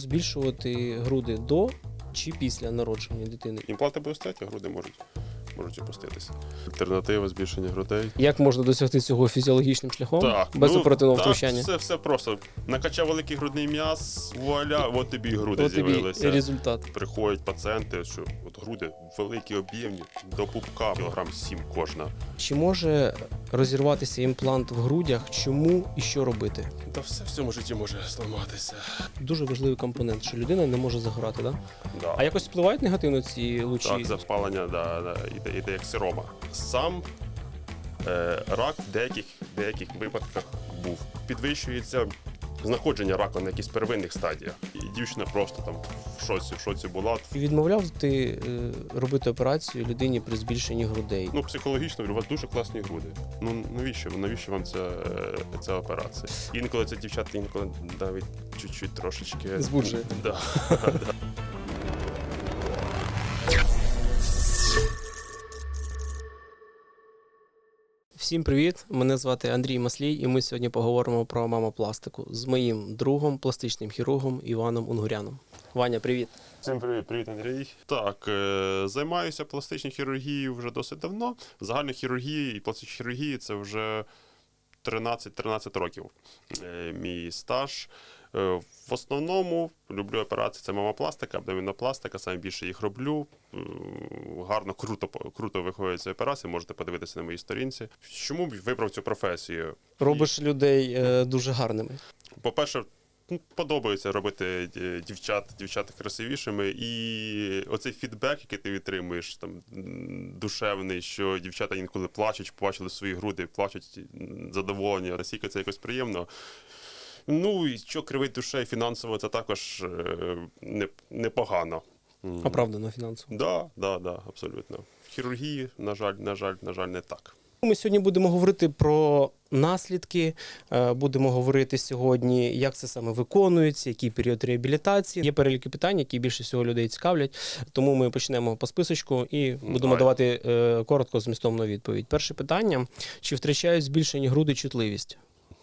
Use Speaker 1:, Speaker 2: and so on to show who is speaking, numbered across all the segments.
Speaker 1: збільшувати груди до чи після народження дитини.
Speaker 2: Імпланти будуть стояти, груди можуть, можуть опуститися. Альтернатива збільшення грудей.
Speaker 1: Як можна досягти цього фізіологічним шляхом
Speaker 2: Так,
Speaker 1: без
Speaker 2: ну,
Speaker 1: оперативного
Speaker 2: так,
Speaker 1: втручання?
Speaker 2: Все, все просто. Накачав великий грудний м'яс, вуаля, от тобі і груди
Speaker 1: От тобі
Speaker 2: з'явилися.
Speaker 1: результат.
Speaker 2: Приходять пацієнти, що от груди великі, об'ємні, до пупка, кілограм 7 кожна.
Speaker 1: Чи може розірватися імплант в грудях? Чому і що робити?
Speaker 2: Та все в цьому житті може зламатися.
Speaker 1: Дуже важливий компонент, що людина не може загорати, да?
Speaker 2: Да.
Speaker 1: А якось впливають негативно ці лучі?
Speaker 2: Так, запалення да, да, іде, іде як сирома. Сам е, рак в деяких, деяких випадках був. Підвищується знаходження раку на якихось первинних стадіях. І дівчина просто там в шоці, в шоці була.
Speaker 1: Відмовляв ти е, робити операцію людині при збільшенні грудей?
Speaker 2: Ну, психологічно, у вас дуже класні груди. Ну навіщо? Навіщо вам ця, е, ця операція? Інколи це дівчата, інколи навіть чуть-чуть трошечки.
Speaker 1: Збуджує.
Speaker 2: Да.
Speaker 1: Всім привіт! Мене звати Андрій Маслій, і ми сьогодні поговоримо про мамопластику з моїм другом, пластичним хірургом Іваном Унгуряном. Ваня, привіт!
Speaker 2: Всім привіт, привіт, Андрій. Так, е, займаюся пластичною хірургією вже досить давно. Загальна хірургія і пластична хірургія це вже 13-13 років. Е, Мій стаж. Е, В основному люблю операції це мамопластика, абдомінопластика, саме більше їх роблю. Е, Гарно, круто, круто виходять ці операції, можете подивитися на моїй сторінці. Чому б вибрав цю професію?
Speaker 1: Робиш людей е, дуже гарними.
Speaker 2: По-перше, ну, подобається робити е, дівчат, дівчат красивішими, і оцей фідбек, який ти відтримуєш, там душевний, що дівчата інколи плачуть, побачили свої груди, плачуть задоволені, настільки це якось приємно. Ну і що кривить душею фінансово, це також е, не- непогано.
Speaker 1: Оправдано фінансово.
Speaker 2: Да, да, да, абсолютно. В хірургії, на жаль, на жаль, на жаль, не так.
Speaker 1: Ми сьогодні будемо говорити про наслідки. е, Будемо говорити сьогодні, як це саме виконується, який період реабілітації. Є переліки питань, які більше всього людей цікавлять. Тому ми почнемо по списочку і будемо
Speaker 2: Давай.
Speaker 1: давати е, коротко змістовну відповідь. Перше питання: чи втрачають збільшені груди чутливість?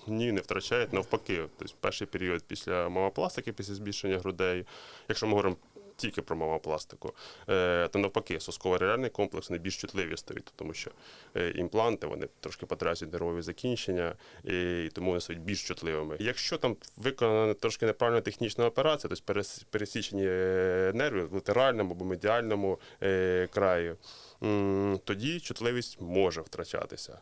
Speaker 2: Ні, не втрачають навпаки. Тобто перший період після мамопластики, після збільшення грудей, якщо ми говоримо тільки про мамопластику, е, то навпаки, сосково-реальний комплекс найбільш чутливі стають, тому що е, імпланти вони трошки потрясуть нервові закінчення, і тому вони стають більш чутливими. Якщо там виконана трошки неправильна технічна операція, тобто пересічені е, нерви в латеральному або медіальному краї, тоді чутливість може втрачатися.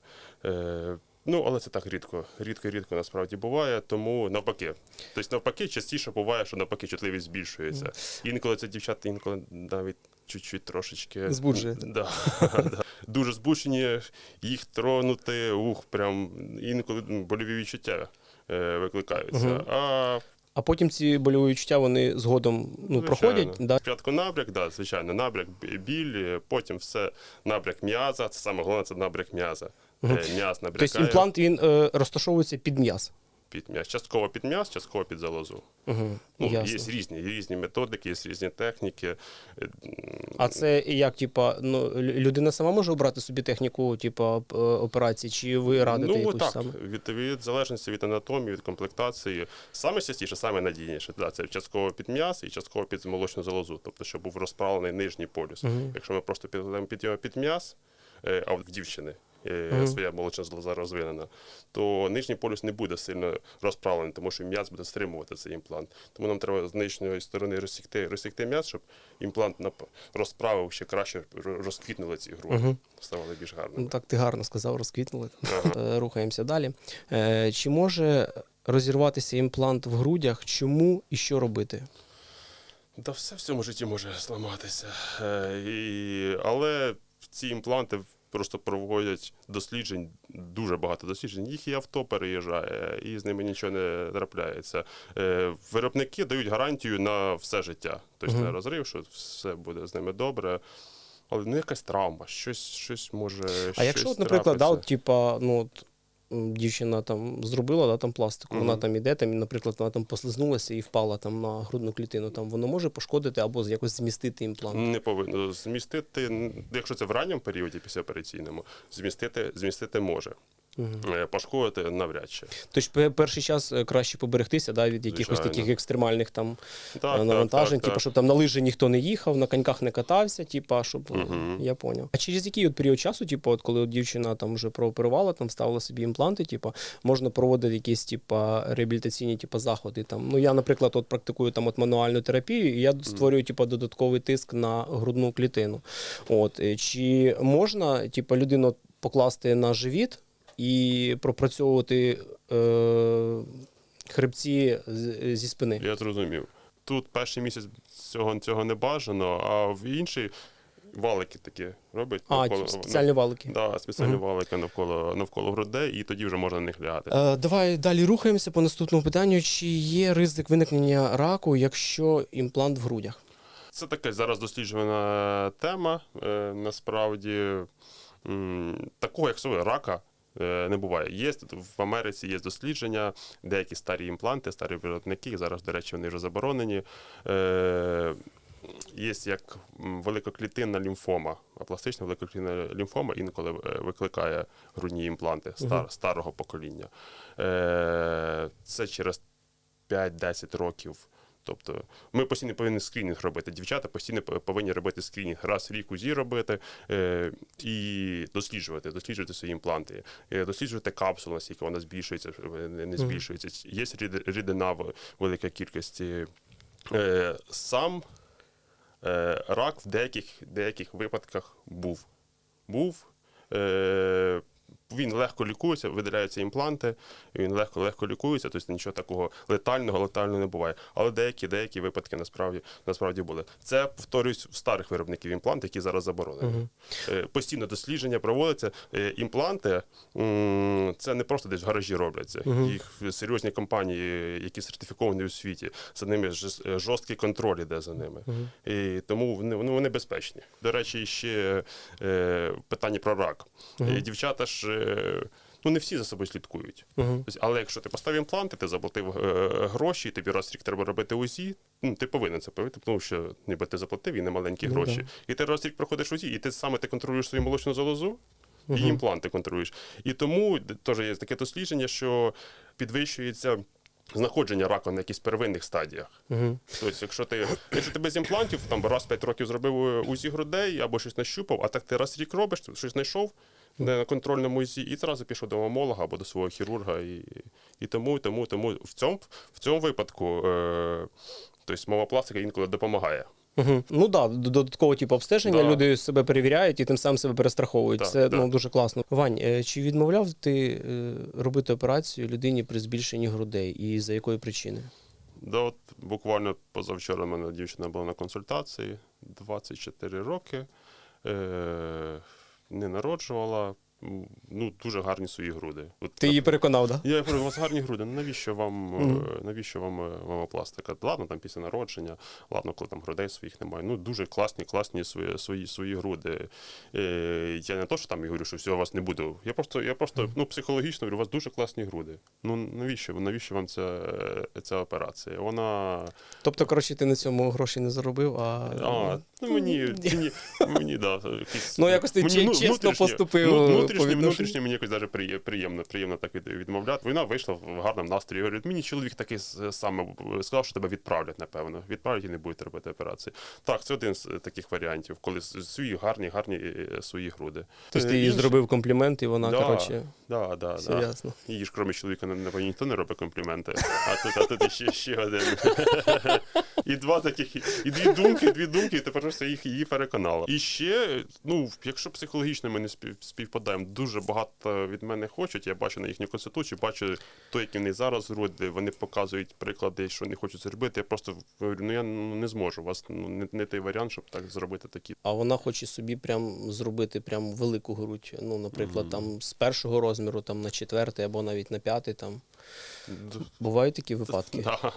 Speaker 2: Ну, але це так рідко, рідко, рідко насправді буває, тому навпаки. Тобто, навпаки, частіше буває, що навпаки чутливість збільшується. Інколи це дівчата, інколи навіть чуть-чуть трошечки
Speaker 1: Збуджує.
Speaker 2: Да, да. Дуже збуджені, їх тронути, ух, прям інколи м, больові відчуття е, викликаються.
Speaker 1: Мгм.
Speaker 2: А
Speaker 1: А потім ці больові відчуття вони згодом ну, проходять. Да?
Speaker 2: Спочатку набряк, да, звичайно, набряк, біль, е, потім все набряк м'яза. Це саме головне, це набряк м'яза. Е, М'яз набрякає.
Speaker 1: Тобто імплант він е, розташовується під м'яз.
Speaker 2: під м'яз. Частково під м'яз, частково під залозу.
Speaker 1: Угу,
Speaker 2: Ну, є різні, є різні методики, є різні техніки. Е,
Speaker 1: А це як, типа, ну людина сама може обрати собі техніку, типа операції, чи ви радите
Speaker 2: ну,
Speaker 1: якусь
Speaker 2: так,
Speaker 1: саме?
Speaker 2: від, від залежності від анатомії, від комплектації. Саме частіше, саме надійніше. Да, це частково під м'яз і частково під молочну залозу, тобто, щоб був розправлений нижній полюс.
Speaker 1: Мгм.
Speaker 2: Якщо ми просто підкладемо під його під м'яз, а в дівчини е, своя молочна залоза розвинена, то нижній полюс не буде сильно розправлений, тому що м'яз буде стримувати цей імплант. Тому нам треба з нижньої сторони розсікти, розсікти м'яз, щоб імплант розправив ще краще ро- розквітнули ці груди,
Speaker 1: Мгм.
Speaker 2: ставали більш
Speaker 1: Ну
Speaker 2: гарними.
Speaker 1: так ти гарно сказав, розквітнули.
Speaker 2: Ага.
Speaker 1: Е, Рухаємося далі. Е, Чи може розірватися імплант в грудях? Чому і що робити?
Speaker 2: Та все в цьому житті може зламатися. І, але ці імпланти просто проводять досліджень, дуже багато досліджень. Їх і авто переїжджає, і з ними нічого не трапляється. Е, виробники дають гарантію на все життя. Тобто на розрив, що все буде з ними добре. Але ну якась травма, щось, щось може.
Speaker 1: А якщо, от, наприклад, да, от, типа, ну, от, дівчина там зробила да, там пластику, вона там іде, там, наприклад, вона там послизнулася і впала там на грудну клітину, там воно може пошкодити або якось змістити імплант.
Speaker 2: Не повинно змістити, якщо це в ранньому періоді післяопераційному, змістити, змістити може. Е, Пошкодити навряд чи.
Speaker 1: Тож перший час е, краще поберегтися да, від якихось
Speaker 2: Звичайно.
Speaker 1: таких екстремальних там
Speaker 2: Так,
Speaker 1: е, навантажень,
Speaker 2: так,
Speaker 1: типу,
Speaker 2: так.
Speaker 1: щоб там на лижі ніхто не їхав, на коньках не катався, типу, щоб
Speaker 2: Мгм.
Speaker 1: я поняв. А через який от період часу, типу, от коли от дівчина там вже прооперувала, там ставила собі імпланти, типу, можна проводити якісь типу, реабілітаційні типу, заходи. Там. Ну, я, наприклад, от практикую там от мануальну терапію, і я створюю типу, додатковий тиск на грудну клітину. От, чи можна типу, людину покласти на живіт і пропрацьовувати е, хребці зі спини?
Speaker 2: Я зрозумів. Тут перший місяць цього, цього не бажано, а в інший валики такі робить.
Speaker 1: А, ті спеціальні валики.
Speaker 2: Да, спеціальні валики навколо, навколо грудей, і тоді вже можна на них лягати.
Speaker 1: Е, давай далі рухаємося по наступному питанню. Чи є ризик виникнення раку, якщо імплант в грудях?
Speaker 2: Це така зараз досліджувана тема. Е, насправді м, такого, як своє рака. Е, Не буває. Є в Америці є дослідження, деякі старі імпланти, старі виробники. Зараз, до речі, вони вже заборонені. Е, Є як великоклітинна лімфома, а пластична великоклітинна лімфома інколи е, викликає грудні імпланти стар, старого покоління. Це через 5-10 років. Тобто ми постійно повинні скрінінг робити. Дівчата постійно повинні робити скрінінг. Раз в рік УЗІ робити е, і досліджувати, досліджувати свої імпланти, е, досліджувати капсулу, наскільки вона збільшується, е, не збільшується. Є рідина велика кількості. Е, сам е, рак в деяких, деяких випадках був. Був. Е, він легко лікується, видаляються імпланти, він легко легко лікується, тобто нічого такого летального, летального не буває. Але деякі, деякі випадки насправді, насправді були. Це повторюсь в старих виробників імплант, які зараз заборонені. Е, Постійно дослідження проводяться. Е, Імпланти це не просто десь в гаражі робляться. Їх серйозні компанії, які сертифіковані у світі, за ними е, жорсткий контроль іде за ними. І тому вони, вони, безпечні. До речі, ще питання про рак. Е, Дівчата ж. Ну, не всі за собою слідкують. Тобто, але якщо ти поставив імпланти, ти заплатив е, гроші, тобі раз в рік треба робити УЗІ, ну, ти повинен це повинен, тому що ніби ти заплатив і не маленькі
Speaker 1: Ну,
Speaker 2: гроші. І ти раз рік проходиш УЗІ, і ти саме ти контролюєш свою молочну залозу, і імпланти контролюєш. І тому теж є таке дослідження, що підвищується. Знаходження раку на якихось первинних стадіях. Тобто, якщо ти, якщо ти без імплантів, там раз в 5 років зробив е, УЗІ грудей або щось нащупав, а так ти раз в рік робиш, щось знайшов на контрольному УЗІ, і одразу пішов до мамолога або до свого хірурга. І, і тому, тому, тому в цьому, в цьому випадку е, тобто, мовопластика інколи допомагає.
Speaker 1: Угу. Ну так, да, додатково типу обстеження,
Speaker 2: Да.
Speaker 1: люди себе перевіряють і тим самим себе перестраховують.
Speaker 2: Так,
Speaker 1: Це
Speaker 2: так.
Speaker 1: ну, дуже класно. Вань, е, чи відмовляв ти е, робити операцію людині при збільшенні грудей і за якої причини?
Speaker 2: Да, от буквально позавчора в мене дівчина була на консультації 24 роки, е, не народжувала. Ну, дуже гарні свої груди. От,
Speaker 1: Ти її переконав, так? Да?
Speaker 2: Я кажу, у вас гарні груди. Ну навіщо вам е, навіщо вам е, мамопластика? Ладно, там після народження, ладно, коли там грудей своїх немає. Ну дуже класні, класні свої свої, свої груди. Е, я не то, що там я говорю, що всього вас не буде. Я просто, я просто ну, психологічно говорю, у вас дуже класні груди. Ну навіщо? Навіщо вам ця, ця операція? Вона.
Speaker 1: Тобто, коротше, ти на цьому гроші не заробив, а.
Speaker 2: А, ну мені, мені, мені да, якісь,
Speaker 1: Ну, якось ти
Speaker 2: мені,
Speaker 1: чесно поступив,
Speaker 2: ну,
Speaker 1: відношенню.
Speaker 2: внутрішнє мені якось даже приємно, приємно так відмовляти. Вона вийшла в гарному настрої. Говорить, мені чоловік такий саме сказав, що тебе відправлять, напевно. Відправлять і не будуть робити операції. Так, це один з таких варіантів, коли свої гарні, гарні е, свої груди.
Speaker 1: Тобто
Speaker 2: Е,
Speaker 1: ти їй
Speaker 2: інші-
Speaker 1: зробив комплімент, і вона,
Speaker 2: Да,
Speaker 1: коротше,
Speaker 2: да, да, да.
Speaker 1: ясно.
Speaker 2: Її ж, крім чоловіка, ніхто не робить компліменти. А тут, а тут ще, ще один. І два таких, і дві думки, дві думки, і тепер просто їх її переконало. І ще, ну, якщо психологічно ми не співпадаємо, дуже багато від мене хочуть. Я бачу на їхню конституцію, бачу то, які вони зараз роблять, вони показують приклади, що вони хочуть це робити. Я просто говорю, ну я ну, не зможу. У вас ну, не, не той варіант, щоб так зробити такі.
Speaker 1: А вона хоче собі прям зробити прям велику грудь. Ну, наприклад, там з першого розміру там на четвертий або навіть на п'ятий там. Бувають такі випадки.
Speaker 2: Да.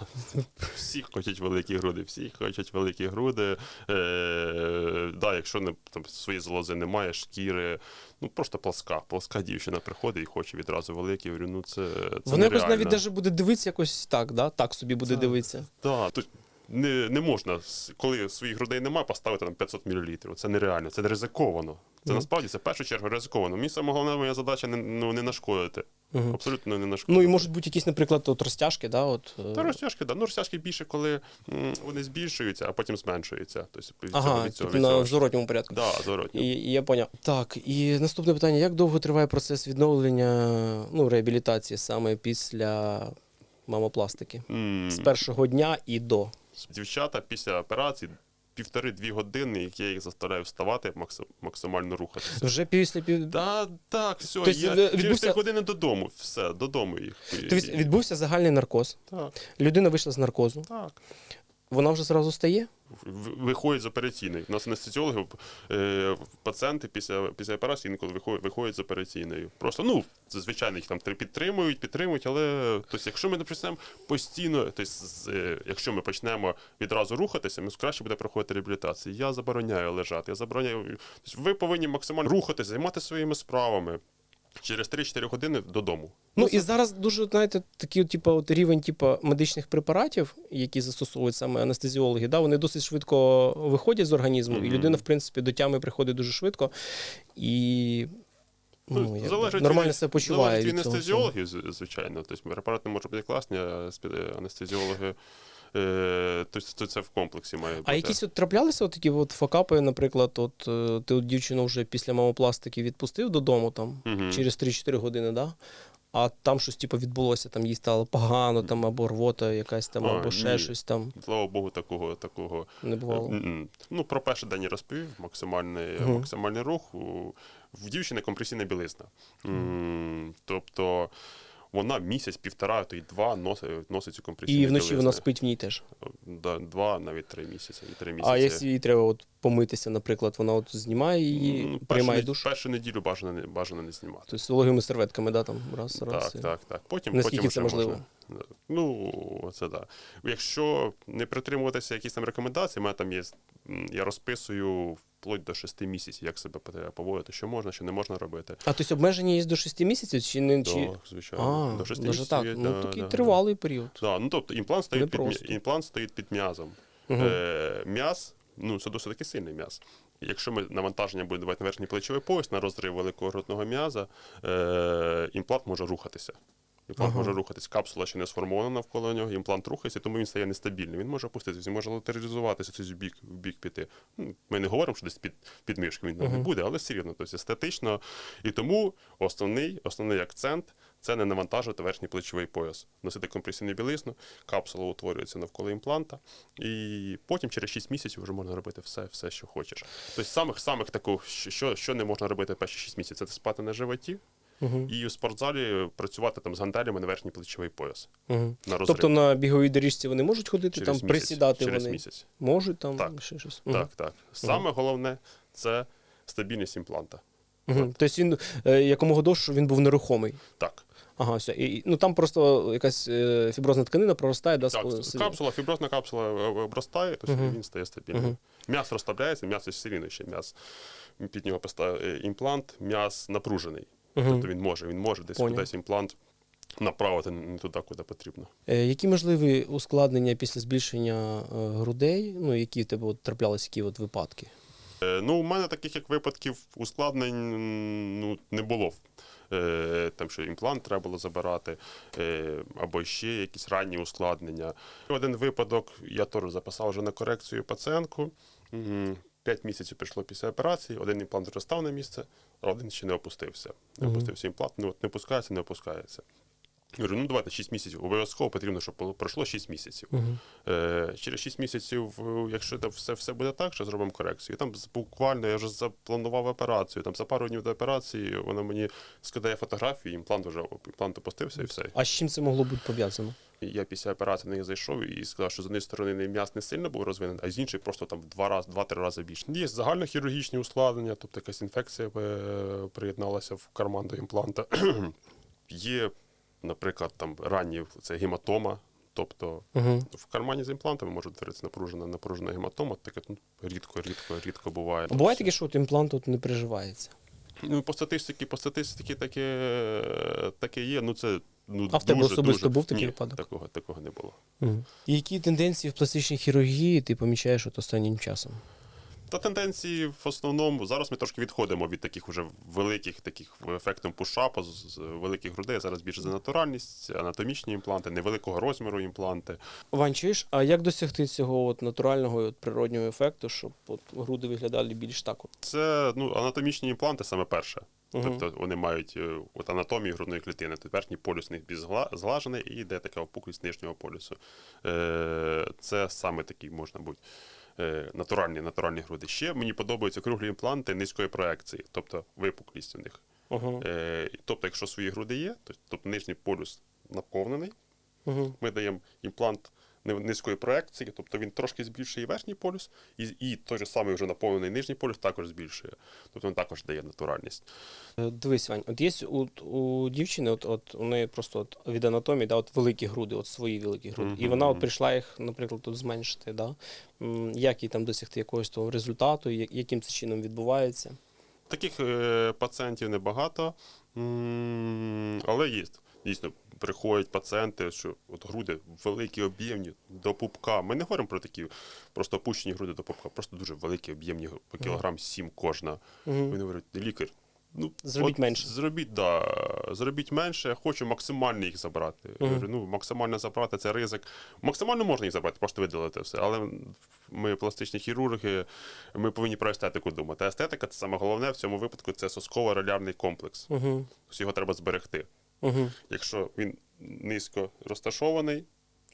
Speaker 2: Всі хочуть великі груди, всі хочуть великі груди. Е, да, якщо не, там, свої злози немає, шкіри, ну просто плоска. Плоска дівчина приходить і хоче відразу великі. Я говорю, ну це, це
Speaker 1: Вона якось навіть даже буде дивитися якось так, да? так собі буде дивитися.
Speaker 2: Да, тут не, не можна, коли своїх грудей немає, поставити там 500 мл. Це нереально, це ризиковано. Це насправді це в першу чергу ризиковано. Мені саме головна моя задача не, ну, не нашкодити. Абсолютно не нашкодити.
Speaker 1: Ну і можуть бути якісь, наприклад, от розтяжки, да, от, е,
Speaker 2: Та розтяжки, да. Ну, розтяжки більше, коли м, вони збільшуються, а потім зменшуються. Тобто, від
Speaker 1: ага,
Speaker 2: цього, від цього,
Speaker 1: типу на в зворотньому порядку.
Speaker 2: Да, зворотньо.
Speaker 1: І, і я поняв. Так, і наступне питання: як довго триває процес відновлення ну, реабілітації саме після мамопластики?
Speaker 2: М,
Speaker 1: З першого дня і до.
Speaker 2: Дівчата після операції півтори-дві години, як я їх заставляю вставати, максим- максимально рухатися.
Speaker 1: Вже після пів.
Speaker 2: Да, так, все,
Speaker 1: Тобто,
Speaker 2: я через
Speaker 1: відбувся-
Speaker 2: три години додому. Все, додому їх.
Speaker 1: Тобто відбувся загальний наркоз.
Speaker 2: Так,
Speaker 1: Людина вийшла з наркозу.
Speaker 2: так.
Speaker 1: Вона вже зразу стає.
Speaker 2: Виходять з операційної. У нас анестезіологи, е, пацієнти після, після операції інколи виходять, виходять з операційною. Просто, ну, зазвичай їх там три- підтримують, підтримують, але тобто, якщо ми не почнемо постійно, тобто, е, якщо ми почнемо відразу рухатися, ми краще буде проходити реабілітацію. Я забороняю лежати, я забороняю. Тобто, ви повинні максимально рухатися, займатися своїми справами. Через 3-4 години додому.
Speaker 1: Ну і зараз дуже знаєте, такий, типу, от рівень типу, медичних препаратів, які застосовують саме анестезіологи, да, вони досить швидко виходять з організму, і людина, в принципі, до тями приходить дуже швидко. І ну, якби,
Speaker 2: залежить
Speaker 1: нормально
Speaker 2: від-
Speaker 1: себе почуває.
Speaker 2: Залежить від
Speaker 1: від
Speaker 2: анестезіологів, звичайно. Тобто препарати можуть бути класні, а анестезіологи. Е, тобто це- це в комплексі має бути.
Speaker 1: А якісь от траплялися от такі от факапи, наприклад, от е, ти от дівчину вже після мамопластики відпустив додому там
Speaker 2: Мгм.
Speaker 1: через 3-4 години, да? а там щось типу, відбулося, там їй стало погано, там або рвота якась там,
Speaker 2: А,
Speaker 1: або ще
Speaker 2: ні.
Speaker 1: щось там
Speaker 2: Слава Богу, такого, такого
Speaker 1: не бувало.
Speaker 2: Ну, про перший день я розповів, максимальний,
Speaker 1: Мгм.
Speaker 2: максимальний рух. У- В дівчини компресійна білизна. М, Тобто вона місяць-півтора, то й два носить, носить цю компресійну
Speaker 1: І вночі вона спить в ній теж.
Speaker 2: Да, два, навіть три місяці. І три місяці.
Speaker 1: А якщо їй треба от помитися, наприклад, вона от знімає її,
Speaker 2: Ну, першу
Speaker 1: приймає
Speaker 2: нед-
Speaker 1: душ.
Speaker 2: Першу неділю бажано не, бажано не знімати.
Speaker 1: Тобто з вологими серветками, да, там раз, раз.
Speaker 2: Так,
Speaker 1: і-
Speaker 2: так, так. Потім,
Speaker 1: Наскільки
Speaker 2: потім
Speaker 1: це
Speaker 2: ще
Speaker 1: можливо?
Speaker 2: Можна. Ну, це так. Якщо не притримуватися якісь там у мене там є, м, я розписую вплоть до 6 місяців, як себе поводити, що можна, що не можна робити.
Speaker 1: А тобто обмеження є до 6 місяців чи не чи.
Speaker 2: Так, звичайно.
Speaker 1: А,
Speaker 2: до 6
Speaker 1: даже
Speaker 2: місяців
Speaker 1: так.
Speaker 2: є,
Speaker 1: ну
Speaker 2: да,
Speaker 1: такий
Speaker 2: да,
Speaker 1: тривалий період.
Speaker 2: Да. Ну, тобто імплант стоїть, під,
Speaker 1: Непросто.
Speaker 2: м'я- імплант стоїть під м'язом.
Speaker 1: Угу.
Speaker 2: Е, м'яз, ну це досить таки сильний м'яз. Якщо ми навантаження буде давати на верхній плечовий пояс, на розрив великого грудного м'яза, е, імплант може рухатися. Імплант
Speaker 1: Ага.
Speaker 2: може рухатись, капсула ще не сформована навколо нього, імплант рухається, тому він стає нестабільним. Він може опуститися, він може латералізуватися в бік, в бік піти. Ну, Ми не говоримо, що десь під, під мишки він там не буде, але все рівно, тобто естетично. І тому основний, основний акцент це не навантажувати верхній плечовий пояс. Носити компресійну білизну, капсула утворюється навколо імпланта, і потім через 6 місяців вже можна робити все, все що хочеш. Тобто самих самих таких, що, що не можна робити перші 6 місяців, це спати на животі
Speaker 1: Угу.
Speaker 2: і в спортзалі працювати там з гантелями на верхній плечовий пояс.
Speaker 1: Угу.
Speaker 2: На розрив.
Speaker 1: Тобто на біговій доріжці вони можуть ходити,
Speaker 2: через
Speaker 1: там
Speaker 2: місяць,
Speaker 1: присідати
Speaker 2: через
Speaker 1: вони
Speaker 2: місяць.
Speaker 1: можуть там
Speaker 2: Так.
Speaker 1: ще щось.
Speaker 2: Так, так. Саме головне це стабільність імпланта.
Speaker 1: Мгм. Тобто він е, якомога довше він був нерухомий.
Speaker 2: Так.
Speaker 1: Ага, все. І, і- ну там просто якась е, фіброзна тканина проростає, да,
Speaker 2: Так,
Speaker 1: з-
Speaker 2: капсула, фіброзна капсула е, обростає, тобто
Speaker 1: Мгм.
Speaker 2: він стає стабільним.
Speaker 1: Мгм.
Speaker 2: М'ясо розставляється, м'ясо рівно ще м'яс. Під нього поставив імплант, м'яс напружений. Тобто він може, він може десь
Speaker 1: Поняв.
Speaker 2: кудись імплант направити не туди, куди потрібно.
Speaker 1: Е, Які можливі ускладнення після збільшення е, грудей? Ну, які в тебе от, траплялися які от випадки?
Speaker 2: Е, Ну, у мене таких як випадків ускладнень м, ну, не було. Е, Там, що імплант треба було забирати, е, або ще якісь ранні ускладнення. Один випадок я теж записав вже на корекцію пацієнтку. П'ять місяців прийшло після операції, один імплант вже став на місце, а один ще не опустився. Не опустився імплант, ну, не опускається, не опускається. Я говорю, ну давайте 6 місяців. Обов'язково потрібно, щоб пройшло 6 місяців.
Speaker 1: Угу.
Speaker 2: Е, через 6 місяців, е, якщо там все, все буде так, що зробимо корекцію. Там буквально я вже запланував операцію. Там за пару днів до операції вона мені скидає фотографії, імплант вже імплант опустився і все.
Speaker 1: А з чим це могло бути пов'язано?
Speaker 2: Я після операції на них зайшов і сказав, що з однієї сторони не м'яз не сильно був розвинений, а з іншої просто там в два рази, два-три рази більше. Є загальнохірургічні ускладнення, тобто якась інфекція е, приєдналася в карман до імпланта. Є, наприклад, там ранні це гематома. Тобто
Speaker 1: Угу.
Speaker 2: в кармані з імплантами може утворитися напружена, напружена гематома, таке ну, рідко, рідко, рідко буває.
Speaker 1: А Буває таке, що от імплант от не приживається.
Speaker 2: Ну, по статистиці, по статистиці таке, таке є. Ну, це ну,
Speaker 1: А в тебе
Speaker 2: дуже,
Speaker 1: особисто
Speaker 2: дуже...
Speaker 1: був такий
Speaker 2: Ні,
Speaker 1: випадок?
Speaker 2: Такого, такого не було.
Speaker 1: І Які тенденції в пластичній хірургії ти помічаєш от останнім часом?
Speaker 2: Та тенденції в основному зараз ми трошки відходимо від таких уже великих таких ефектом пушапа з великих грудей. Зараз більше за натуральність, анатомічні імпланти, невеликого розміру імпланти.
Speaker 1: Чуєш, а як досягти цього от натурального от природнього ефекту, щоб от груди виглядали більш так?
Speaker 2: Це ну анатомічні імпланти саме перше.
Speaker 1: Мгм.
Speaker 2: Тобто вони мають е, от анатомію грудної клітини. Тобто верхній полюс них більш зглажений і йде така опуклість нижнього полюсу. Е, Це саме такий можна бути. Е, Натуральні, натуральні груди. Ще мені подобаються круглі імпланти низької проекції, тобто випуклість у них.
Speaker 1: Угу.
Speaker 2: Тобто, якщо свої груди є, тобто нижній полюс наповнений,
Speaker 1: Угу.
Speaker 2: ми даємо імплант низької проекції, тобто він трошки збільшує верхній полюс, і, і той же самий вже наповнений нижній полюс також збільшує. Тобто він також дає натуральність.
Speaker 1: Дивись, Вань, от є у, у дівчини, от, от у неї просто от від анатомії, да, от великі груди, от свої великі груди. І вона от прийшла їх, наприклад, тут зменшити. Да? Як їй там досягти якогось того результату, яким це чином відбувається?
Speaker 2: Таких е, пацієнтів небагато, але є. Дійсно, приходять пацієнти, що от груди великі, об'ємні до пупка. Ми не говоримо про такі просто опущені груди до пупка, просто дуже великі, об'ємні по кілограм 7 кожна.
Speaker 1: Угу.
Speaker 2: Він говорить, лікар. Ну,
Speaker 1: Зробіть менше.
Speaker 2: Зробіть, да, зробіть менше, я хочу максимально їх забрати. Я говорю, ну, максимально забрати це ризик. Максимально можна їх забрати, просто видалити все. Але ми, пластичні хірурги, ми повинні про естетику думати. Естетика це саме головне в цьому випадку це сосково-релярний комплекс.
Speaker 1: Угу.
Speaker 2: Тобто його треба зберегти.
Speaker 1: Угу.
Speaker 2: Якщо він низько розташований,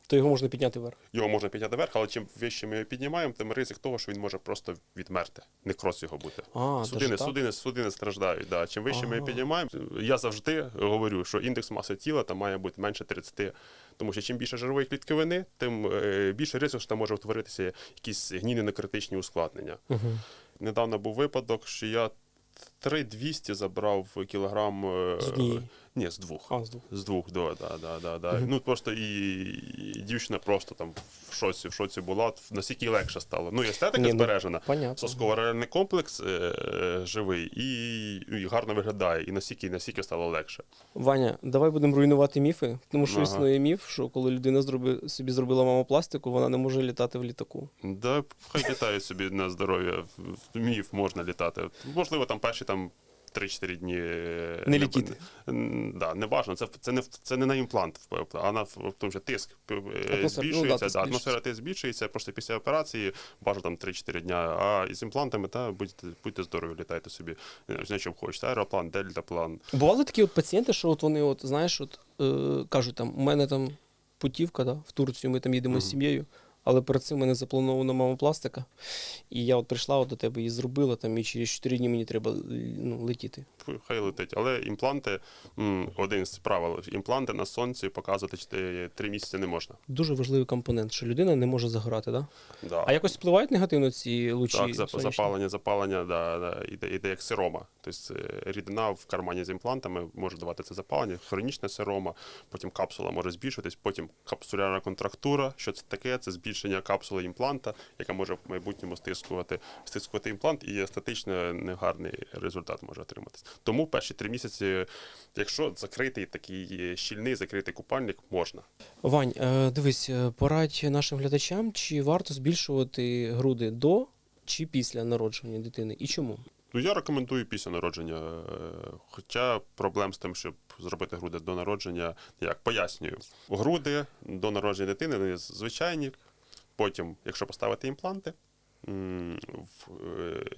Speaker 1: То його можна підняти вверх.
Speaker 2: його можна підняти вверх, але чим вище ми його піднімаємо, тим ризик того, що він може просто відмерти, некроз його бути.
Speaker 1: А,
Speaker 2: Судини, судини, судини страждають. Да. Чим вище ми
Speaker 1: Ага.
Speaker 2: піднімаємо, я завжди говорю, що індекс маси тіла там має бути менше 30. Тому що чим більше жирової клітковини, тим е, більше ризик, що там може утворитися якісь гнійно-некритичні ускладнення.
Speaker 1: Угу.
Speaker 2: Недавно був випадок, що я 3200 забрав кілограм. е,
Speaker 1: З?
Speaker 2: Ні, з двох.
Speaker 1: А, з двох.
Speaker 2: З двох, да, да, да, да, да. Ну просто і, і дівчина просто там в шоці, в шоці була, настільки легше стало. Ну, і естетика
Speaker 1: Ні, ну,
Speaker 2: збережена.
Speaker 1: Понятно.
Speaker 2: Сосково-рельний комплекс е, е, живий і, і гарно виглядає, і настільки, настільки стало легше.
Speaker 1: Ваня, давай будемо руйнувати міфи, тому що
Speaker 2: Ага.
Speaker 1: існує міф, що коли людина зроби, собі зробила мамопластику, вона не може літати в літаку.
Speaker 2: Да, хай літають собі на здоров'я. В міф можна літати. Можливо, там перші там. 3-4 дні е,
Speaker 1: Не.
Speaker 2: Н- Да, не бажано. Це, це, не, це не на імплант, а на в тому, що тиск е,
Speaker 1: Атмосфера- ну,
Speaker 2: збільшується,
Speaker 1: да, тиск
Speaker 2: да, атмосфера тиск збільшується просто після операції, бажано там 3-4 дня. А із імплантами, та будьте, будьте здорові, літайте собі. е, На чому хочете. Аероплан, дельтаплан.
Speaker 1: Бували такі от пацієнти, що от вони, от, знаєш, от, е, кажуть, там, у мене там путівка да, в Турцію, ми там їдемо з сім'єю, але перед цим мене запланована мамопластика. І я от прийшла от до тебе і зробила, там, і через 4 дні мені треба ну, летіти.
Speaker 2: Хай летить. Але імпланти, один з правил, імпланти на сонці показувати 3 місяці не можна.
Speaker 1: Дуже важливий компонент, що людина не може загорати, да?
Speaker 2: Да.
Speaker 1: А якось впливають негативно ці лучі?
Speaker 2: Так,
Speaker 1: сонячні?
Speaker 2: запалення, запалення да, да, іде, іде як сирома. Тобто е, рідина в кармані з імплантами може давати це запалення, хронічне сирома, потім капсула може збільшитись, потім капсулярна контрактура. Що це таке? Це збільшення капсули імпланта, яка може в майбутньому стискувати, стискувати імплант, і естетично негарний результат може отриматись. Тому перші три місяці, якщо закритий такий щільний закритий купальник, можна.
Speaker 1: Вань, е, дивись, е, порадь нашим глядачам, чи варто збільшувати груди до чи після народження дитини, і чому?
Speaker 2: Ну, я рекомендую після народження. е, Хоча проблем з тим, щоб зробити груди до народження, як пояснюю. Груди до народження дитини вони звичайні. Потім, якщо поставити імпланти, е,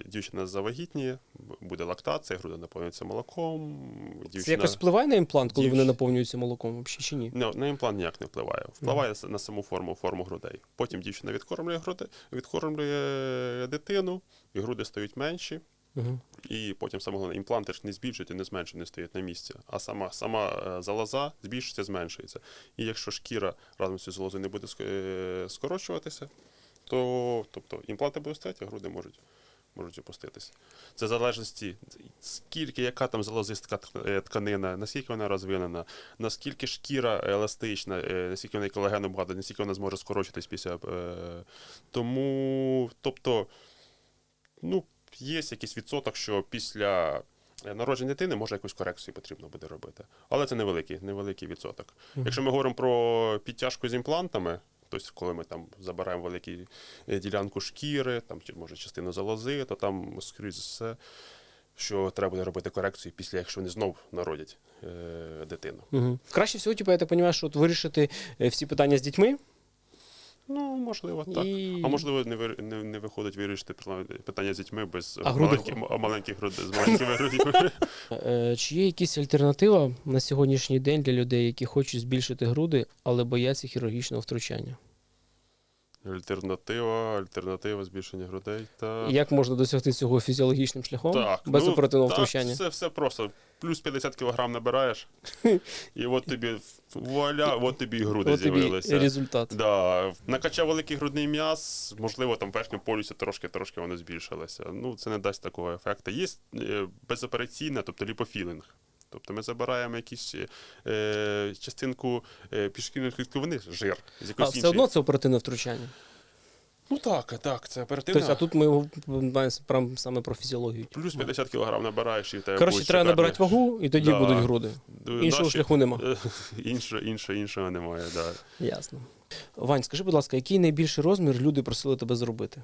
Speaker 2: дівчина завагітніє, буде лактація, груди наповнюються молоком. Дівчина...
Speaker 1: Це якось впливає на імплант, коли
Speaker 2: Дівч-
Speaker 1: вони наповнюються молоком, взагалі, чи ні?
Speaker 2: На, на імплант ніяк не впливає. Впливає на саму форму, форму грудей. Потім дівчина відкормлює груди, відкормлює дитину, і груди стають менші.
Speaker 1: Угу.
Speaker 2: І потім саме головне, імпланти ж не збільшують і не зменшують, не стоять на місці. А сама, сама е, залоза збільшується, зменшується. І якщо шкіра разом з цією залозою не буде е, скорочуватися, то тобто, імпланти будуть стояти, а груди можуть, можуть опуститися. Це в залежності, скільки, яка там залозистка е, тканина, наскільки вона розвинена, наскільки шкіра еластична, наскільки в неї колагену багато, наскільки вона зможе скорочитись після. Тому, тобто, ну, є якийсь відсоток, що після Е, Народження дитини може якусь корекцію потрібно буде робити. Але це невеликий, невеликий відсоток. Якщо ми говоримо про підтяжку з імплантами, тобто коли ми там забираємо велику е, ділянку шкіри, там, чи може частину залози, то там скрізь все, що треба буде робити корекцію після, якщо вони знов народять е, дитину.
Speaker 1: Угу. Краще всього, типу, я так розумію, що от вирішити е, всі питання з дітьми.
Speaker 2: Ну, можливо, так.
Speaker 1: І-
Speaker 2: А можливо, не, ви- не, не виходить вирішити питання з дітьми без
Speaker 1: А
Speaker 2: маленьких, маленьких грудей, з маленькими грудьми.
Speaker 1: Е, Чи є якісь альтернатива на сьогоднішній день для людей, які хочуть збільшити груди, але бояться хірургічного втручання?
Speaker 2: Альтернатива, альтернатива збільшення грудей. Та...
Speaker 1: Як можна досягти цього фізіологічним шляхом
Speaker 2: Так,
Speaker 1: без
Speaker 2: ну,
Speaker 1: оперативного
Speaker 2: так,
Speaker 1: втручання?
Speaker 2: Все, все просто. Плюс 50 кг набираєш, і от тобі вуаля, от тобі і груди
Speaker 1: От тобі результат.
Speaker 2: Да. Накачав великий грудний м'яз, можливо, там в верхньому полюсі трошки-трошки воно збільшилося. Ну, це не дасть такого ефекту. Є е, безопераційне, тобто ліпофілінг. Тобто ми забираємо якісь е, частинку е, пішкільної клітковини, жир з
Speaker 1: А все
Speaker 2: іншої.
Speaker 1: одно це оперативне втручання.
Speaker 2: Ну так, так, це оперативно.
Speaker 1: Тобто, а тут ми говоримо прям саме про фізіологію.
Speaker 2: Плюс 50 кг набираєш і в тебе
Speaker 1: Коротше,
Speaker 2: будуть
Speaker 1: треба
Speaker 2: шикарні-
Speaker 1: набирати вагу, і тоді
Speaker 2: Да.
Speaker 1: будуть груди. Іншого
Speaker 2: наші-
Speaker 1: шляху нема.
Speaker 2: Е, Іншого, іншого, іншого немає, да.
Speaker 1: Ясно. Вань, скажи, будь ласка, який найбільший розмір люди просили тебе зробити?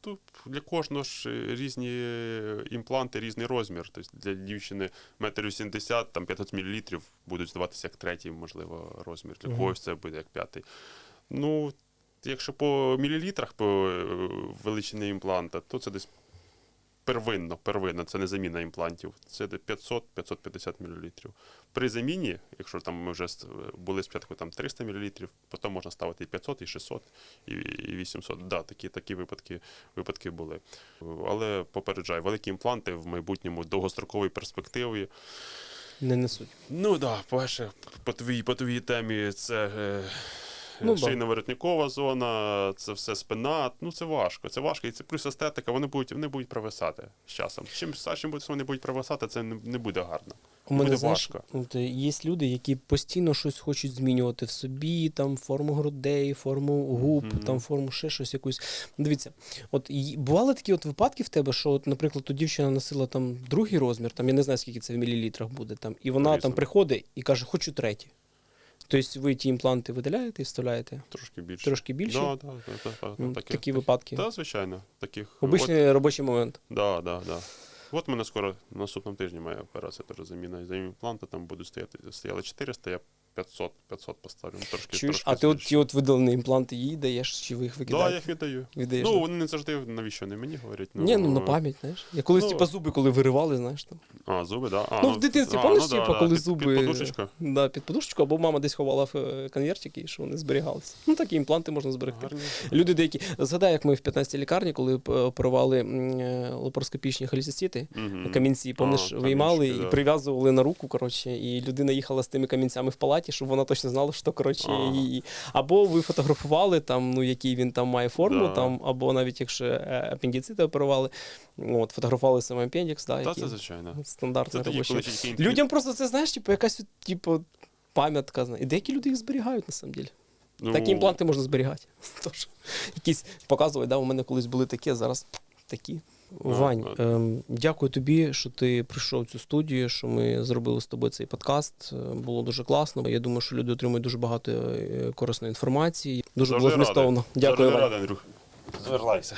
Speaker 2: Тут для кожного ж е, різні е, імпланти, різний розмір. Тобто для дівчини 1,80 м, там 500 мл будуть здаватися як третій, можливо, розмір. Для когось це буде як п'ятий. Ну, якщо по мілілітрах по е, величині імпланта, то це десь первинно, первинно, це не заміна імплантів. Це 500-550 мл. При заміні, якщо там ми вже були спочатку там 300 мл, потім можна ставити і 500, і 600, і, і 800. Да, такі, такі випадки, випадки були. Але попереджаю, великі імпланти в майбутньому довгостроковій перспективі.
Speaker 1: Не несуть.
Speaker 2: Ну так, да, перше, по твоїй, по твоїй темі це. Е,
Speaker 1: Ну, да.
Speaker 2: Шийно-воротникова зона, це все спина. Ну це важко. Це важко. І це плюс естетика, вони будуть, вони будуть провисати з часом. Чим чим будуть- вони будуть провисати, це не, не буде гарно.
Speaker 1: У мене
Speaker 2: Буде
Speaker 1: знаєш,
Speaker 2: важко.
Speaker 1: е, є люди, які постійно щось хочуть змінювати в собі, там форму грудей, форму губ,
Speaker 2: Мгм.
Speaker 1: там форму ще щось якусь. Дивіться, от бували такі от випадки в тебе, що, от, наприклад, то дівчина носила там другий розмір, там я не знаю, скільки це в мілілітрах буде, там, і вона там приходить і каже, хочу третій. Тобто ви ті імпланти видаляєте і вставляєте
Speaker 2: Трошки більше.
Speaker 1: трошки більше.
Speaker 2: Да, да, да, да, да,
Speaker 1: М,
Speaker 2: таке.
Speaker 1: Такі випадки.
Speaker 2: Так, звичайно. Таких.
Speaker 1: Обичний робочий момент.
Speaker 2: Так, да, да, да. От мене скоро на наступному тижні має операція теж заміна за імпланти, там будуть стояти, стояли 400, я 500, 500 поставлю. Ну, Трошки,
Speaker 1: Чуєш,
Speaker 2: трошки
Speaker 1: а ти от ті от видалені імпланти їй даєш, чи ви їх
Speaker 2: Да, я їх віддаю.
Speaker 1: Віддаєш,
Speaker 2: Ну,
Speaker 1: да?
Speaker 2: вони не завжди навіщо не мені говорять.
Speaker 1: Ні, ну на пам'ять, знаєш. Я колись,
Speaker 2: Ну,
Speaker 1: типа, зуби, коли виривали, знаєш там.
Speaker 2: А, зуби, да? А,
Speaker 1: ну, в дитинстві,
Speaker 2: а,
Speaker 1: пам'ятаєш,
Speaker 2: ну,
Speaker 1: типа,
Speaker 2: да,
Speaker 1: коли
Speaker 2: під,
Speaker 1: зуби.
Speaker 2: Під подушечка.
Speaker 1: Да, під подушечку, або мама десь ховала в е, конвертики, і що вони зберігалися. Ну, такі імпланти можна зберегти.
Speaker 2: Гарні.
Speaker 1: Люди деякі. Згадай, як ми в 15-й лікарні, коли п- оперували м, е, лапароскопічні холецистити,
Speaker 2: Мгм.
Speaker 1: камінці, помниш,
Speaker 2: А,
Speaker 1: виймали
Speaker 2: камінчики,
Speaker 1: і
Speaker 2: да.
Speaker 1: прив'язували на руку, коротше, і людина їхала з тими камінцями в палаті, щоб вона точно знала, що коротше
Speaker 2: Ага.
Speaker 1: її. Або ви фотографували там, ну який він там має форму,
Speaker 2: Да.
Speaker 1: там, або навіть якщо е, апендицити оперували, от, фотографували саме апендікс, да,
Speaker 2: Та це звичайно.
Speaker 1: робочий.
Speaker 2: коли
Speaker 1: Людям просто це знаєш, типу, якась типу, пам'ятка. І деякі люди їх зберігають на самом деле.
Speaker 2: Ну,
Speaker 1: Такі імпланти можна зберігати. Тож, якісь показувати, да, у мене колись були такі, а зараз такі. Вань,
Speaker 2: да.
Speaker 1: ем, дякую тобі, що ти прийшов в цю студію, що ми зробили з тобою цей подкаст. Е, Було дуже класно. Я думаю, що люди отримують дуже багато е, корисної інформації. Дуже
Speaker 2: Завжди
Speaker 1: було змістовно.
Speaker 2: Завжди
Speaker 1: Дякую вам.
Speaker 2: радий, Андрюх. Зверлайся.